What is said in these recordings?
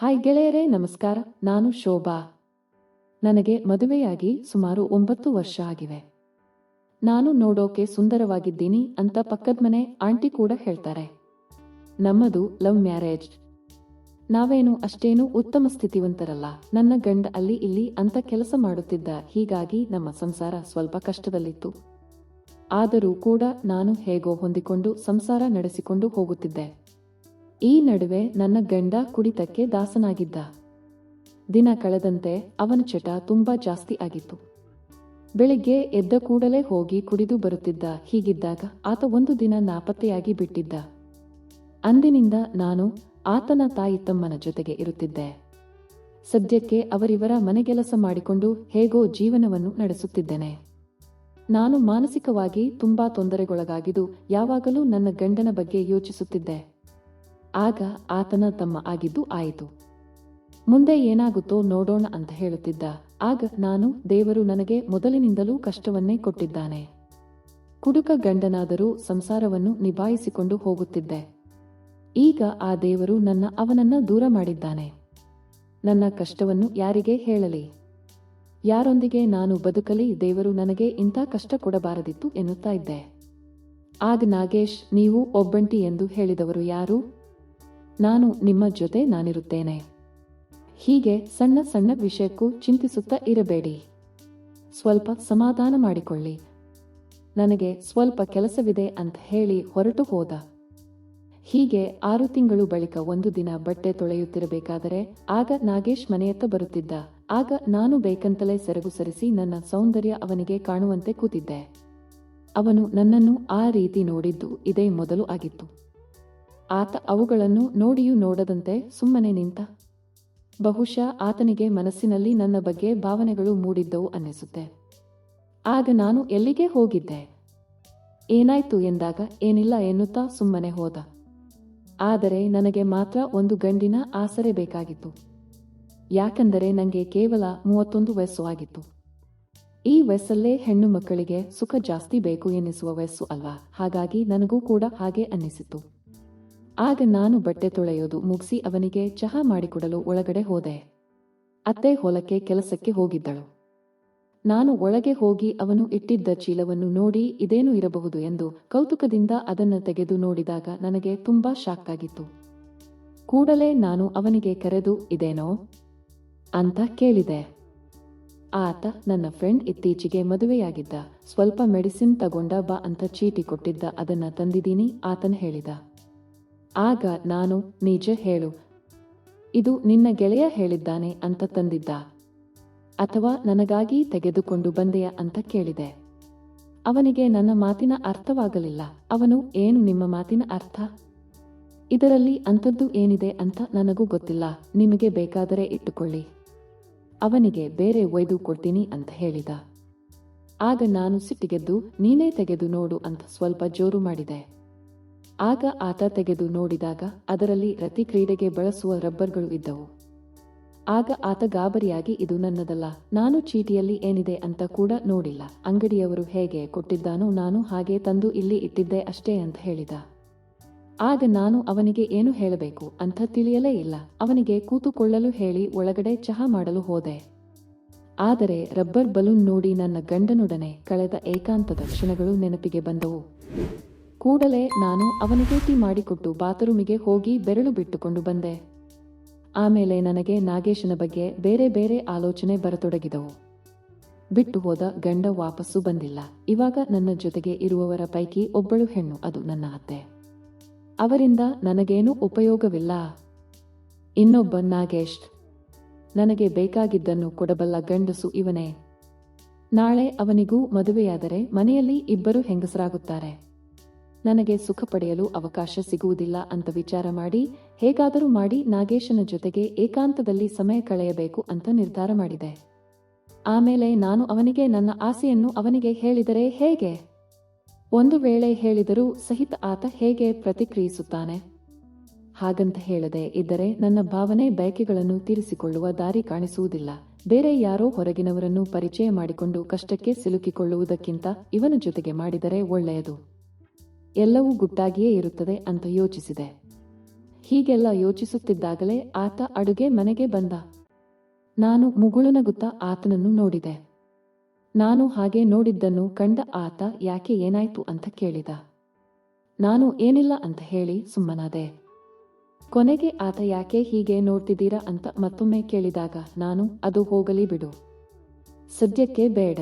Hi ಗೆಳೆಯರೇ, ನಮಸ್ಕಾರ. ನಾನು ಶೋಭಾ. ನನಗೆ ಮದುವೆಯಾಗಿ ಸುಮಾರು ಒಂಬತ್ತು ವರ್ಷ ಆಗಿವೆ ನಾನು ನೋಡೋಕೆ ಸುಂದರವಾಗಿದ್ದೀನಿ ಅಂತ ಪಕ್ಕದ ಮನೆ ಆಂಟಿ ಕೂಡ ಹೇಳ್ತಾರೆ. ನಮ್ಮದು ಲವ್ ಮ್ಯಾರೇಜ್. ನಾವೇನು ಅಷ್ಟೇನು ಉತ್ತಮ ಸ್ಥಿತಿವಂತರಲ್ಲ. ನನ್ನ ಗಂಡ ಅಲ್ಲಿ ಇಲ್ಲಿ ಅಂತ ಕೆಲಸ ಮಾಡುತ್ತಿದ್ದ ಹೀಗಾಗಿ ನಮ್ಮ ಸಂಸಾರ ಸ್ವಲ್ಪ ಕಷ್ಟದಲ್ಲಿತ್ತು. ಆದರೂ ಕೂಡ ನಾನು ಹೇಗೋ ಹೊಂದಿಕೊಂಡು ಸಂಸಾರ ನಡೆಸಿಕೊಂಡು ಹೋಗುತ್ತಿದ್ದೆ. ಈ ನಡುವೆ ನನ್ನ ಗಂಡ ಕುಡಿತಕ್ಕೆ ದಾಸನಾಗಿದ್ದ. ದಿನ ಕಳೆದಂತೆ ಅವನ ಚಟ ತುಂಬಾ ಜಾಸ್ತಿ ಆಗಿತ್ತು. ಬೆಳಿಗ್ಗೆ ಎದ್ದ ಕೂಡಲೇ ಹೋಗಿ ಕುಡಿದು ಬರುತ್ತಿದ್ದ ಹೀಗಿದ್ದಾಗ ಆತ ಒಂದು ದಿನ ನಾಪತ್ತೆಯಾಗಿ ಬಿಟ್ಟಿದ್ದ. ಅಂದಿನಿಂದ ನಾನು ಆತನ ತಾಯಿ ತಮ್ಮನ ಜೊತೆಗೆ ಇರುತ್ತಿದ್ದೆ. ಸದ್ಯಕ್ಕೆ ಅವರಿವರ ಮನೆಗೆಲಸ ಮಾಡಿಕೊಂಡು ಹೇಗೋ ಜೀವನವನ್ನು ನಡೆಸುತ್ತಿದ್ದೇನೆ. ನಾನು ಮಾನಸಿಕವಾಗಿ ತುಂಬಾ ತೊಂದರೆಗೊಳಗಾಗಿದ್ದು ಯಾವಾಗಲೂ ನನ್ನ ಗಂಡನ ಬಗ್ಗೆ ಯೋಚಿಸುತ್ತಿದ್ದೆ. ಆಗ ಆತನ ತಮ್ಮ ಆಗಿದ್ದು ಆಯಿತು. ಮುಂದೆ ಏನಾಗುತ್ತೋ ನೋಡೋಣ ಅಂತ ಹೇಳುತ್ತಿದ್ದ. ಆಗ ನಾನು, ದೇವರು ನನಗೆ ಮೊದಲಿನಿಂದಲೂ ಕಷ್ಟವನ್ನೇ ಕೊಟ್ಟಿದ್ದಾನೆ. ಕುಡುಕ ಗಂಡನಾದರೂ ಸಂಸಾರವನ್ನು ನಿಭಾಯಿಸಿಕೊಂಡು ಹೋಗುತ್ತಿದ್ದೆ. ಈಗ ಆ ದೇವರು ನನ್ನ ಅವನನ್ನ ದೂರ ಮಾಡಿದ್ದಾನೆ. ನನ್ನ ಕಷ್ಟವನ್ನು ಯಾರಿಗೆ ಹೇಳಲಿ? ಯಾರೊಂದಿಗೆ ನಾನು ಬದುಕಲಿ, ದೇವರು ನನಗೆ ಇಂಥ ಕಷ್ಟ ಕೊಡಬಾರದಿತ್ತು ಎನ್ನುತ್ತಾ ಇದ್ದೆ. ಆಗ ನಾಗೇಶ್, ನೀವು ಒಬ್ಬಂಟಿ ಎಂದು ಹೇಳಿದವರು ಯಾರು? ನಾನು ನಿಮ್ಮ ಜೊತೆ ನಾನಿರುತ್ತೇನೆ. ಹೀಗೆ ಸಣ್ಣ ಸಣ್ಣ ವಿಷಯಕ್ಕೂ ಚಿಂತಿಸುತ್ತಾ ಇರಬೇಡಿ. ಸ್ವಲ್ಪ ಸಮಾಧಾನ ಮಾಡಿಕೊಳ್ಳಿ. ನನಗೆ ಸ್ವಲ್ಪ ಕೆಲಸವಿದೆ ಅಂತ ಹೇಳಿ ಹೊರಟು ಹೋದ. ಹೀಗೆ ಆರು ತಿಂಗಳು ಬಳಿಕ ಒಂದು ದಿನ ಬಟ್ಟೆ ತೊಳೆಯುತ್ತಿರಬೇಕಾದರೆ ಆಗ ನಾಗೇಶ್ ಮನೆಯತ್ತ ಬರುತ್ತಿದ್ದ. ಆಗ ನಾನು ಬೇಕಂತಲೇ ಸೆರಗು ಸರಿಸಿ ನನ್ನ ಸೌಂದರ್ಯ ಅವನಿಗೆ ಕಾಣುವಂತೆ ಕೂತಿದ್ದೆ. ಅವನು ನನ್ನನ್ನು ಆ ರೀತಿ ನೋಡಿದ್ದು ಇದೇ ಮೊದಲು ಆಗಿತ್ತು. ಆತ ಅವುಗಳನ್ನು ನೋಡಿಯೂ ನೋಡದಂತೆ ಸುಮ್ಮನೆ ನಿಂತ. ಬಹುಶಃ ಆತನಿಗೆ ಮನಸ್ಸಿನಲ್ಲಿ ನನ್ನ ಬಗ್ಗೆ ಭಾವನೆಗಳು ಮೂಡಿದ್ದವು ಅನ್ನಿಸುತ್ತೆ. ಆಗ ನಾನು ಎಲ್ಲಿಗೆ ಹೋಗಿದ್ದೆ? ಏನಾಯ್ತು ಎಂದಾಗ ಏನಿಲ್ಲ ಎನ್ನುತ್ತಾ ಸುಮ್ಮನೆ ಹೋದ. ಆದರೆ ನನಗೆ ಮಾತ್ರ ಒಂದು ಗಂಡಿನ ಆಸರೆ ಬೇಕಾಗಿತ್ತು. ಯಾಕೆಂದರೆ ನನಗೆ ಕೇವಲ ಮೂವತ್ತೊಂದು ವಯಸ್ಸು ಆಗಿತ್ತು. ಈ ವಯಸ್ಸಲ್ಲೇ ಹೆಣ್ಣು ಮಕ್ಕಳಿಗೆ ಸುಖ ಜಾಸ್ತಿ ಬೇಕು ಎನ್ನಿಸುವ ವಯಸ್ಸು ಅಲ್ವಾ? ಹಾಗಾಗಿ ನನಗೂ ಕೂಡ ಹಾಗೆ ಅನ್ನಿಸಿತು ಆಗ ನಾನು ಬಟ್ಟೆ ತೊಳೆಯೋದು ಮುಗಿಸಿ ಅವನಿಗೆ ಚಹಾ ಮಾಡಿಕೊಡಲು ಒಳಗಡೆ ಹೋದೆ. ಅತ್ತೆ ಹೊಲಕ್ಕೆ ಕೆಲಸಕ್ಕೆ ಹೋಗಿದ್ದಳು. ನಾನು ಒಳಗೆ ಹೋಗಿ ಅವನು ಇಟ್ಟಿದ್ದ ಚೀಲವನ್ನು ನೋಡಿ ಇದೇನು ಇರಬಹುದು ಎಂದು ಕೌತುಕದಿಂದ ಅದನ್ನು ತೆಗೆದು ನೋಡಿದಾಗ ನನಗೆ ತುಂಬಾ ಶಾಕ್ ಆಗಿತ್ತು. ಕೂಡಲೇ ನಾನು ಅವನಿಗೆ ಕರೆದು, ಇದೇನೋ? ಅಂತ ಕೇಳಿದೆ. ಆತ ನನ್ನ ಫ್ರೆಂಡ್ ಇತ್ತೀಚೆಗೆ ಮದುವೆಯಾಗಿದ್ದ. ಸ್ವಲ್ಪ ಮೆಡಿಸಿನ್ ತಗೊಂಡ ಬಾ ಅಂತ ಚೀಟಿ ಕೊಟ್ಟಿದ್ದ, ಅದನ್ನ ತಂದಿದ್ದೀನಿ, ಆತನ ಹೇಳಿದ. ಆಗ ನಾನು, ನಿಜ ಹೇಳು. ಇದು ನಿನ್ನ ಗೆಳೆಯ ಹೇಳಿದ್ದಾನೆ ಅಂತ ತಂದಿದ್ದ. ಅಥವಾ ನನಗಾಗಿ ತೆಗೆದುಕೊಂಡು ಬಂದೆಯ ಅಂತ ಕೇಳಿದೆ. ಅವನಿಗೆ ನನ್ನ ಮಾತಿನ ಅರ್ಥವಾಗಲಿಲ್ಲ. ಅವನು, ಏನು ನಿಮ್ಮ ಮಾತಿನ ಅರ್ಥ? ಇದರಲ್ಲಿ ಅಂಥದ್ದು ಏನಿದೆ ಅಂತ ನನಗೂ ಗೊತ್ತಿಲ್ಲ. ನಿಮಗೆ ಬೇಕಾದರೆ ಇಟ್ಟುಕೊಳ್ಳಿ. ಅವನಿಗೆ ಬೇರೆ ಒಯ್ದು ಕೊಡ್ತೀನಿ ಅಂತ ಹೇಳಿದ. ಆಗ ನಾನು ಸಿಟ್ಟಿಗೆದ್ದು, ನೀನೇ ತೆಗೆದು ನೋಡು ಅಂತ ಸ್ವಲ್ಪ ಜೋರು ಮಾಡಿದೆ. ಆಗ ಆತ ತೆಗೆದು ನೋಡಿದಾಗ ಅದರಲ್ಲಿ ರತಿ ಕ್ರೀಡೆಗೆ ಬಳಸುವ ರಬ್ಬರ್ಗಳು ಇದ್ದವು. ಆಗ ಆತ ಗಾಬರಿಯಾಗಿ, ಇದು ನನ್ನದಲ್ಲ, ನಾನು ಚೀಟಿಯಲ್ಲಿ ಏನಿದೆ ಅಂತ ಕೂಡ ನೋಡಿಲ್ಲ. ಅಂಗಡಿಯವರು ಹೇಗೆ ಕೊಟ್ಟಿದ್ದಾನೋ ನಾನು ಹಾಗೆ ತಂದು ಇಲ್ಲಿ ಇಟ್ಟಿದ್ದೆ ಅಷ್ಟೇ ಅಂತ ಹೇಳಿದ. ಆಗ ನಾನು ಅವನಿಗೆ ಏನು ಹೇಳಬೇಕು ಅಂತ ತಿಳಿಯಲೇ ಇಲ್ಲ. ಅವನಿಗೆ ಕೂತುಕೊಳ್ಳಲು ಹೇಳಿ ಒಳಗಡೆ ಚಹಾ ಮಾಡಲು ಹೋದೆ. ಆದರೆ ರಬ್ಬರ್ ಬಲೂನ್ ನೋಡಿ ನನ್ನ ಗಂಡನೊಡನೆ ಕಳೆದ ಏಕಾಂತದ ಕ್ಷಣಗಳು ನೆನಪಿಗೆ ಬಂದವು. ಕೂಡಲೇ ನಾನು ಅವನಿಗೆ ಟೀ ಮಾಡಿಕೊಟ್ಟು ಬಾತ್ರೂಮಿಗೆ ಹೋಗಿ ಬೆರಳು ಬಿಟ್ಟುಕೊಂಡು ಬಂದೆ. ಆಮೇಲೆ ನನಗೆ ನಾಗೇಶನ ಬಗ್ಗೆ ಬೇರೆ ಬೇರೆ ಆಲೋಚನೆ ಬರತೊಡಗಿದವು. ಬಿಟ್ಟು ಹೋದ ಗಂಡ ವಾಪಸ್ಸು ಬಂದಿಲ್ಲ. ಇವಾಗ ನನ್ನ ಜೊತೆಗೆ ಇರುವವರ ಪೈಕಿ ಒಬ್ಬಳು ಹೆಣ್ಣು, ಅದು ನನ್ನ ಅತ್ತೆ. ಅವರಿಂದ ನನಗೇನೂ ಉಪಯೋಗವಿಲ್ಲ. ಇನ್ನೊಬ್ಬ ನಾಗೇಶ್. ನನಗೆ ಬೇಕಾಗಿದ್ದನ್ನು ಕೊಡಬಲ್ಲ ಗಂಡಸು ಇವನೇ. ನಾಳೆ ಅವನಿಗೂ ಮದುವೆಯಾದರೆ ಮನೆಯಲ್ಲಿ ಇಬ್ಬರು ಹೆಂಗಸರಾಗುತ್ತಾರೆ. ನನಗೆ ಸುಖ ಪಡೆಯಲು ಅವಕಾಶ ಸಿಗುವುದಿಲ್ಲ ಅಂತ ವಿಚಾರ ಮಾಡಿ, ಹೇಗಾದರೂ ಮಾಡಿ ನಾಗೇಶನ ಜೊತೆಗೆ ಏಕಾಂತದಲ್ಲಿ ಸಮಯ ಕಳೆಯಬೇಕು ಅಂತ ನಿರ್ಧಾರ ಮಾಡಿದೆ. ಆಮೇಲೆ ನಾನು ಅವನಿಗೆ ನನ್ನ ಆಸೆಯನ್ನು ಅವನಿಗೆ ಹೇಳಿದರೆ ಹೇಗೆ? ಒಂದು ವೇಳೆ ಹೇಳಿದರೂ ಸಹಿತ ಆತ ಹೇಗೆ ಪ್ರತಿಕ್ರಿಯಿಸುತ್ತಾನೆ? ಹಾಗಂತ ಹೇಳದೆ ಇದ್ದರೆ ನನ್ನ ಭಾವನೆ ಬಯಕೆಗಳನ್ನು ತೀರಿಸಿಕೊಳ್ಳುವ ದಾರಿ ಕಾಣಿಸುವುದಿಲ್ಲ. ಬೇರೆ ಯಾರೋ ಹೊರಗಿನವರನ್ನು ಪರಿಚಯ ಮಾಡಿಕೊಂಡು ಕಷ್ಟಕ್ಕೆ ಸಿಲುಕಿಕೊಳ್ಳುವುದಕ್ಕಿಂತ ಇವನ ಜೊತೆಗೆ ಮಾಡಿದರೆ ಒಳ್ಳೆಯದು. ಎಲ್ಲವೂ ಗುಟ್ಟಾಗಿಯೇ ಇರುತ್ತದೆ ಅಂತ ಯೋಚಿಸಿದೆ. ಹೀಗೆಲ್ಲ ಯೋಚಿಸುತ್ತಿದ್ದಾಗಲೇ ಆತ ಅಡುಗೆ ಮನೆಗೆ ಬಂದ. ನಾನು ಮುಗುಳುನಗುತ್ತಾ ಆತನನ್ನು ನೋಡಿದೆ. ನಾನು ಹಾಗೆ ನೋಡಿದ್ದನ್ನು ಕಂಡ ಆತ, ಯಾಕೆ ಏನಾಯ್ತು ಅಂತ ಕೇಳಿದ. ನಾನು ಏನಿಲ್ಲ ಅಂತ ಹೇಳಿ ಸುಮ್ಮನಾದೆ. ಕೊನೆಗೆ ಆತ, ಯಾಕೆ ಹೀಗೆ ನೋಡ್ತಿದ್ದೀರಾ ಅಂತ ಮತ್ತೊಮ್ಮೆ ಕೇಳಿದಾಗ, ನಾನು, ಅದು ಹೋಗಲಿ ಬಿಡು. ಸದ್ಯಕ್ಕೆ ಬೇಡ.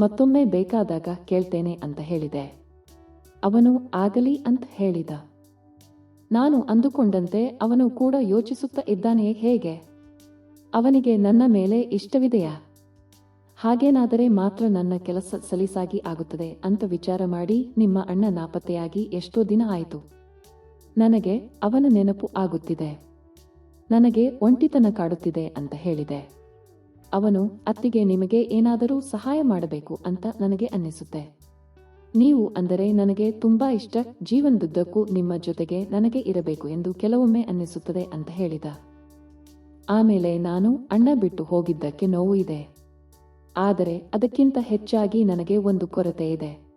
ಮತ್ತೊಮ್ಮೆ ಬೇಕಾದಾಗ ಕೇಳ್ತೇನೆ ಅಂತ ಹೇಳಿದೆ. ಅವನು ಆಗಲಿ ಅಂತ ಹೇಳಿದ. ನಾನು ಅಂದುಕೊಂಡಂತೆ ಅವನು ಕೂಡ ಯೋಚಿಸುತ್ತಾ ಇದ್ದಾನೆಯೇ ಹೇಗೆ? ಅವನಿಗೆ ನನ್ನ ಮೇಲೆ ಇಷ್ಟವಿದೆಯಾ? ಹಾಗೇನಾದರೆ ಮಾತ್ರ ನನ್ನ ಕೆಲಸ ಸಲೀಸಾಗಿ ಆಗುತ್ತದೆ ಅಂತ ವಿಚಾರ ಮಾಡಿ ನಿಮ್ಮ ಅಣ್ಣ ನಾಪತ್ತೆಯಾಗಿ ಎಷ್ಟೋ ದಿನ ಆಯಿತು. ನನಗೆ ಅವನ ನೆನಪು ಆಗುತ್ತಿದೆ. ನನಗೆ ಒಂಟಿತನ ಕಾಡುತ್ತಿದೆ ಅಂತ ಹೇಳಿದೆ. ಅವನು ಅತ್ತಿಗೆ ನಿಮಗೆ ಏನಾದರೂ ಸಹಾಯ ಮಾಡಬೇಕು ಅಂತ ನನಗೆ ಅನ್ನಿಸುತ್ತೆ. ನೀವು ಅಂದರೆ ನನಗೆ ತುಂಬಾ ಇಷ್ಟ, ಜೀವನದುದ್ದಕ್ಕೂ ನಿಮ್ಮ ಜೊತೆಗೆ ನನಗೆ ಇರಬೇಕು ಎಂದು ಕೆಲವೊಮ್ಮೆ ಅನ್ನಿಸುತ್ತದೆ ಅಂತ ಹೇಳಿದ. ಆಮೇಲೆ ನಾನು ಅಣ್ಣ ಬಿಟ್ಟು ಹೋಗಿದ್ದಕ್ಕೆ ನೋವು ಇದೆ. ಆದರೆ ಅದಕ್ಕಿಂತ ಹೆಚ್ಚಾಗಿ ನನಗೆ ಒಂದು ಕೊರತೆ ಇದೆ.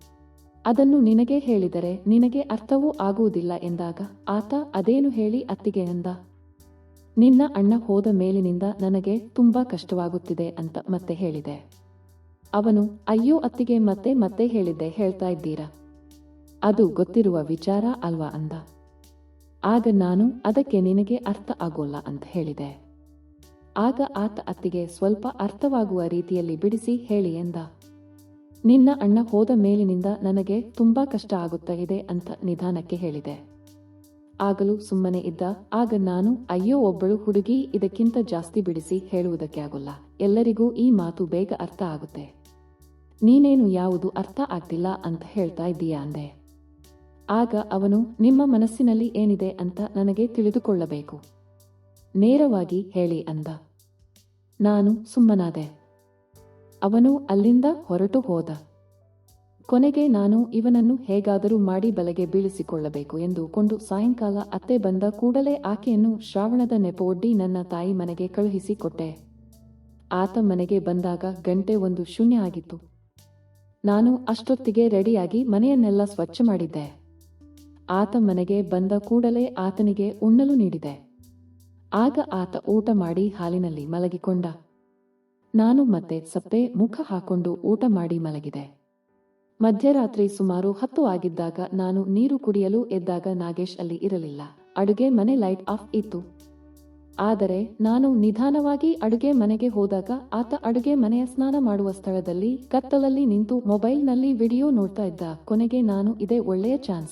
ಅದನ್ನು ನಿನಗೆ ಹೇಳಿದರೆ ನಿನಗೆ ಅರ್ಥವೂ ಆಗುವುದಿಲ್ಲ ಎಂದಾಗ, ಆತ ಅದೇನು ಹೇಳಿ ಅತ್ತಿಗೆ ಎಂದ ನಿನ್ನ ಅಣ್ಣ ಹೋದ ಮೇಲಿನಿಂದ ನನಗೆ ತುಂಬಾ ಕಷ್ಟವಾಗುತ್ತಿದೆ ಅಂತ ಮತ್ತೆ ಹೇಳಿದೆ. ಅವನು, ಅಯ್ಯೋ, ಅತ್ತಿಗೆ ಮತ್ತೆ ಮತ್ತೆ ಹೇಳಿದ್ದೆ, ಹೇಳ್ತಾ ಇದ್ದೀರಾ? ಅದು ಗೊತ್ತಿರುವ ವಿಚಾರ ಅಲ್ವಾ ಅಂದ. ಆಗ ನಾನು, ಅದಕ್ಕೆ ನಿನಗೆ ಅರ್ಥ ಆಗೋಲ್ಲ ಅಂತ ಹೇಳಿದೆ. ಆಗ ಆತ ಅತ್ತಿಗೆ, ಸ್ವಲ್ಪ ಅರ್ಥವಾಗುವ ರೀತಿಯಲ್ಲಿ ಬಿಡಿಸಿ ಹೇಳಿ ಎಂದ. ನಿನ್ನ ಅಣ್ಣ ಹೋದ ಮೇಲಿನಿಂದ ನನಗೆ ತುಂಬಾ ಕಷ್ಟ ಆಗುತ್ತಾ ಇದೆ ಅಂತ ನಿಧಾನಕ್ಕೆ ಹೇಳಿದೆ. ಆಗಲೂ ಸುಮ್ಮನೆ ಇದ್ದ, ಆಗ ನಾನು, ಅಯ್ಯೋ, ಒಬ್ಬಳು ಹುಡುಗಿ, ಇದಕ್ಕಿಂತ ಜಾಸ್ತಿ ಬಿಡಿಸಿ ಹೇಳುವುದಕ್ಕೆ ಆಗೋಲ್ಲ. ಎಲ್ಲರಿಗೂ ಈ ಮಾತು ಬೇಗ ಅರ್ಥ ಆಗುತ್ತೆ. ನೀನೇನು ಯಾವುದು ಅರ್ಥ ಆಗ್ತಿಲ್ಲ ಅಂತ ಹೇಳ್ತಾ ಇದ್ದೀಯಾ ಅಂದೆ. ಆಗ ಅವನು, ನಿಮ್ಮ ಮನಸ್ಸಿನಲ್ಲಿ ಏನಿದೆ ಅಂತ ನನಗೆ ತಿಳಿದುಕೊಳ್ಳಬೇಕು. ನೇರವಾಗಿ ಹೇಳಿ ಅಂದ. ನಾನು ಸುಮ್ಮನಾದೆ. ಅವನು ಅಲ್ಲಿಂದ ಹೊರಟು ಹೋದ. ಕೊನೆಗೆ ನಾನು ಇವನನ್ನು ಹೇಗಾದರೂ ಮಾಡಿ ಬಲೆಗೆ ಬೀಳಿಸಿಕೊಳ್ಳಬೇಕು ಎಂದು ಕೊಂಡು ಸಾಯಂಕಾಲ ಅತ್ತೆ ಬಂದ ಕೂಡಲೇ ಆಕೆಯನ್ನು ಶ್ರಾವಣದ ನೆಪವೊಡ್ಡಿ ನನ್ನ ತಾಯಿ ಮನೆಗೆ ಕಳುಹಿಸಿಕೊಟ್ಟೆ ಆತ ಮನೆಗೆ ಬಂದಾಗ ಗಂಟೆ ಒಂದು ಶೂನ್ಯ ಆಗಿತ್ತು. ನಾನು ಅಷ್ಟೊತ್ತಿಗೆ ರೆಡಿಯಾಗಿ ಮನೆಯನ್ನೆಲ್ಲ ಸ್ವಚ್ಛ ಮಾಡಿದ್ದೆ. ಆತ ಮನೆಗೆ ಬಂದ ಕೂಡಲೇ ಆತನಿಗೆ ಉಣ್ಣಲು ನೀಡಿದೆ. ಆಗ ಆತ ಊಟ ಮಾಡಿ ಹಾಲಿನಲ್ಲಿ ಮಲಗಿಕೊಂಡ. ನಾನು ಮತ್ತೆ ಸಪ್ಪೆ ಮುಖ ಹಾಕೊಂಡು ಊಟ ಮಾಡಿ ಮಲಗಿದೆ. ಮಧ್ಯರಾತ್ರಿ ಸುಮಾರು ಹತ್ತು ಆಗಿದ್ದಾಗ ನಾನು ನೀರು ಕುಡಿಯಲು ಎದ್ದಾಗ ನಾಗೇಶ್ ಅಲ್ಲಿ ಇರಲಿಲ್ಲ. ಅಡುಗೆ ಮನೆ ಲೈಟ್ ಆಫ್ ಇತ್ತು. ಆದರೆ ನಾನು ನಿಧಾನವಾಗಿ ಅಡುಗೆ ಮನೆಗೆ ಹೋದಾಗ ಆತ ಅಡುಗೆ ಮನೆಯ ಸ್ನಾನ ಮಾಡುವ ಸ್ಥಳದಲ್ಲಿ ಕತ್ತಲಲ್ಲಿ ನಿಂತು ಮೊಬೈಲ್ನಲ್ಲಿ ವಿಡಿಯೋ ನೋಡ್ತಾ ಇದ್ದ ಕೊನೆಗೆ ನಾನು ಇದೇ ಒಳ್ಳೆಯ ಚಾನ್ಸ್.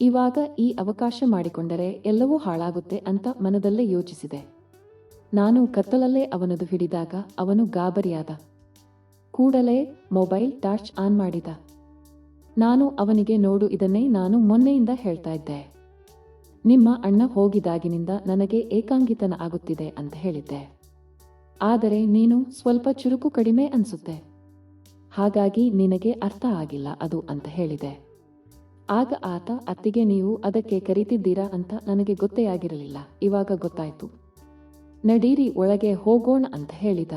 ಇವಾಗ ಈ ಅವಕಾಶ ಮಾಡಿಕೊಂಡರೆ ಎಲ್ಲವೂ ಹಾಳಾಗುತ್ತೆ ಅಂತ ಮನದಲ್ಲೇ ಯೋಚಿಸಿದೆ. ನಾನು ಕತ್ತಲಲ್ಲೇ ಅವನದು ಹಿಡಿದಾಗ ಅವನು ಗಾಬರಿಯಾದ. ಕೂಡಲೇ ಮೊಬೈಲ್ ಟಾರ್ಚ್ ಆನ್ ಮಾಡಿದ. ನಾನು ಅವನಿಗೆ ನೋಡು ಇದನ್ನೇ ನಾನು ಮೊನ್ನೆಯಿಂದ ಹೇಳ್ತಾ ಇದ್ದೆ. ನಿಮ್ಮ ಅಣ್ಣ ಹೋಗಿದಾಗಿನಿಂದ ನನಗೆ ಏಕಾಂಗಿತನ ಆಗುತ್ತಿದೆ ಅಂತ ಹೇಳಿದ್ದೆ. ಆದರೆ ನೀನು ಸ್ವಲ್ಪ ಚುರುಕು ಕಡಿಮೆ ಅನಿಸುತ್ತೆ. ಹಾಗಾಗಿ ನಿನಗೆ ಅರ್ಥ ಆಗಿಲ್ಲ ಅದು ಅಂತ ಹೇಳಿದೆ. ಆಗ ಆತ, ಅತ್ತಿಗೆ ನೀವು ಅದಕ್ಕೆ ಕರೀತಿದ್ದೀರಾ ಅಂತ ನನಗೆ ಗೊತ್ತೇ ಆಗಿರಲಿಲ್ಲ ಇವಾಗ ಗೊತ್ತಾಯ್ತು. ನಡೀರಿ, ಒಳಗೆ ಹೋಗೋಣ ಅಂತ ಹೇಳಿದ.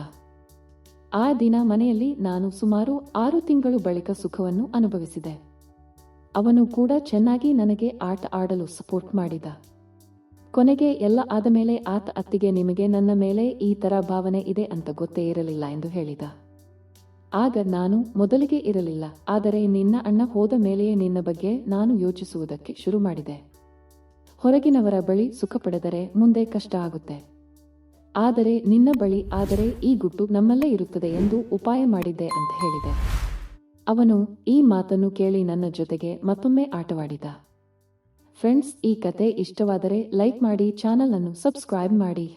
ಆ ದಿನ ಮನೆಯಲ್ಲಿ ನಾನು ಸುಮಾರು ಆರು ತಿಂಗಳು ಬಳಿಕ ಸುಖವನ್ನು ಅನುಭವಿಸಿದೆ. ಅವನು ಕೂಡ ಚೆನ್ನಾಗಿ ನನಗೆ ಆಟ ಆಡಲು ಸಪೋರ್ಟ್ ಮಾಡಿದ. ಕೊನೆಗೆ ಎಲ್ಲ ಆದ ಮೇಲೆ ಆತ ಅತ್ತಿಗೆ, ನಿಮಗೆ ನನ್ನ ಮೇಲೆ ಈ ತರ ಭಾವನೆ ಇದೆ ಅಂತ ಗೊತ್ತೇ ಇರಲಿಲ್ಲ ಎಂದು ಹೇಳಿದ. ಆಗ ನಾನು, ಮೊದಲಿಗೆ ಇರಲಿಲ್ಲ, ಆದರೆ ನಿನ್ನ ಅಣ್ಣ ಹೋದ ಮೇಲೆಯೇ ನಿನ್ನ ಬಗ್ಗೆ ನಾನು ಯೋಚಿಸುವುದಕ್ಕೆ ಶುರು ಮಾಡಿದೆ. ಹೊರಗಿನವರ ಬಳಿ ಸುಖ ಪಡೆದರೆ ಮುಂದೆ ಕಷ್ಟ ಆಗುತ್ತೆ. ಆದರೆ ನಿನ್ನ ಬಳಿ, ಆದರೆ ಈ ಗುಟ್ಟು ನಮ್ಮಲ್ಲೇ ಇರುತ್ತದೆ ಎಂದು ಉಪಾಯ ಮಾಡಿದ್ದೆ ಅಂತ ಹೇಳಿದೆ. ಅವನು ಈ ಮಾತನ್ನು ಕೇಳಿ ನನ್ನ ಜೊತೆಗೆ ಮತ್ತೊಮ್ಮೆ ಆಟವಾಡಿದ. ಫ್ರೆಂಡ್ಸ್ ಈ ಕತೆ ಇಷ್ಟವಾದರೆ ಲೈಕ್ ಮಾಡಿ, ಚಾನಲ್ ಅನ್ನು ಸಬ್ಸ್ಕ್ರೈಬ್ ಮಾಡಿ.